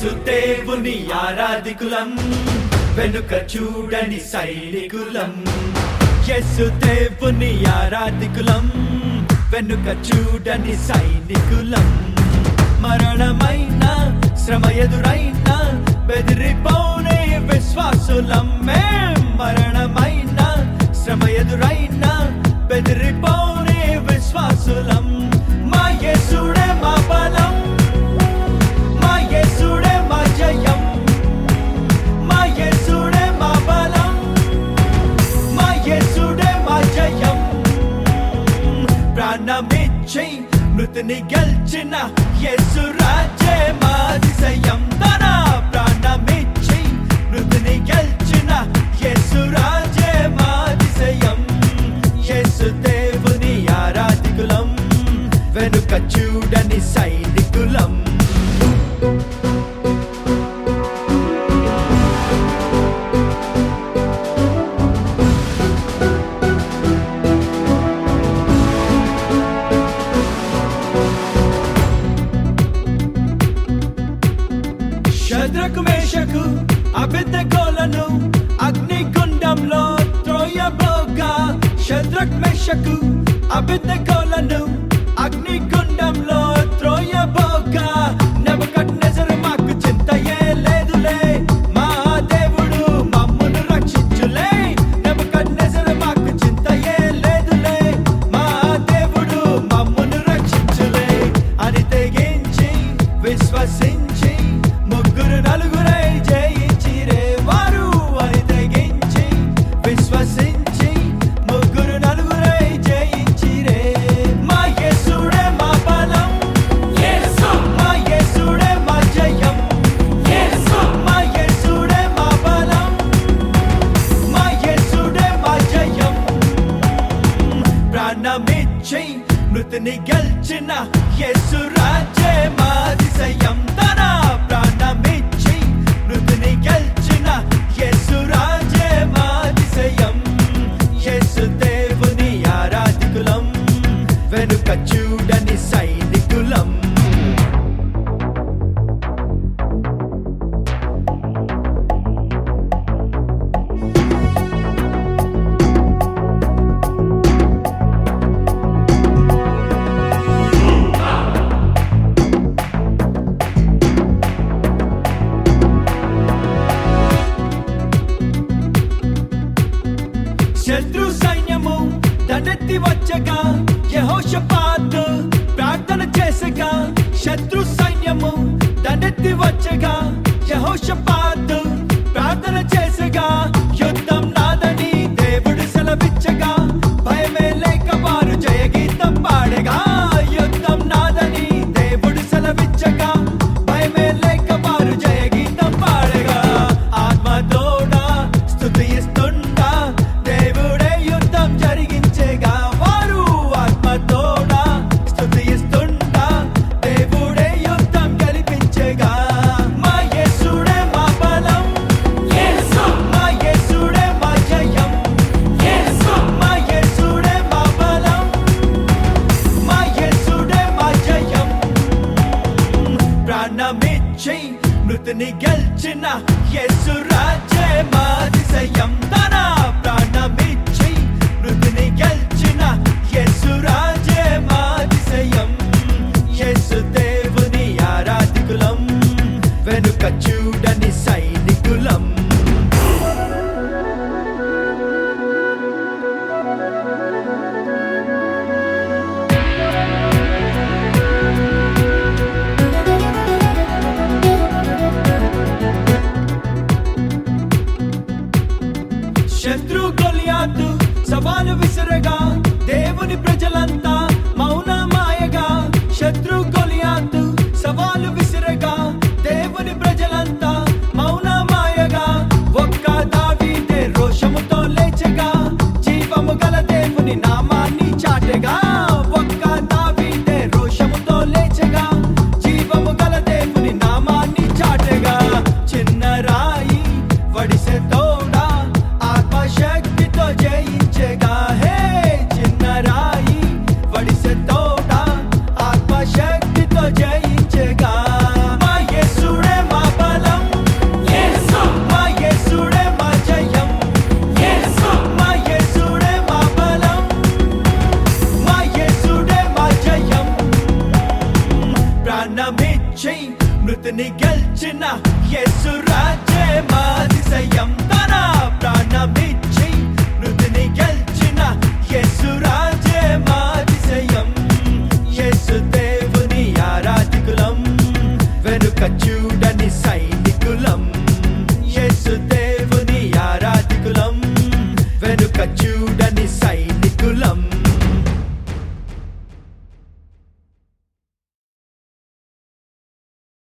యేసుదేవుని ఆరాధికులం వెనుక చూడని సైనికులం. యేసుదేవుని ఆరాధికులం వెనుక చూడని సైనికులం. మరణమైన శ్రమ ఎదురైన బెదిరిపోనే విశ్వాసులం మే. మరణమైన శ్రమ ఎదురైన బెదిరిపోనే విశ్వాసులం వెనుక చూడని సైనికులం. శద్రకు మేషకు అభిద్దగోలను అగ్నిగుండంలో త్రోయబోగా శద్రక్ మేషకు అభిద్దగోలను అగ్నిగుండంలో విశ్వసించి ముగ్గురు నలుగురై జయించిరే వారు అని తెగించి విశ్వసించి ముగ్గురు నలుగురై జయించిరే. మా యేసుడే మా బలం. మా యేసుడే మా జయం. మా యేసుడే మా బలం. మా యేసుడే మా జయం. ప్రాణమిచ్చి మృతిని గెలిచిన యేసు రాజే మా అతిశయం తనా శత్రు సైన్యము దండెత్తి వచ్చగా యెహోషాపాతు ప్రాణమిచ్చి మృతిని గెలిచిన యేసు రాజ్యమాదిశయం తన ప్రాణమిచ్చి మృతిని గెలిచి శత్రు కొలియాతు సవాలు విసురగా దేవుని ప్రజలంతా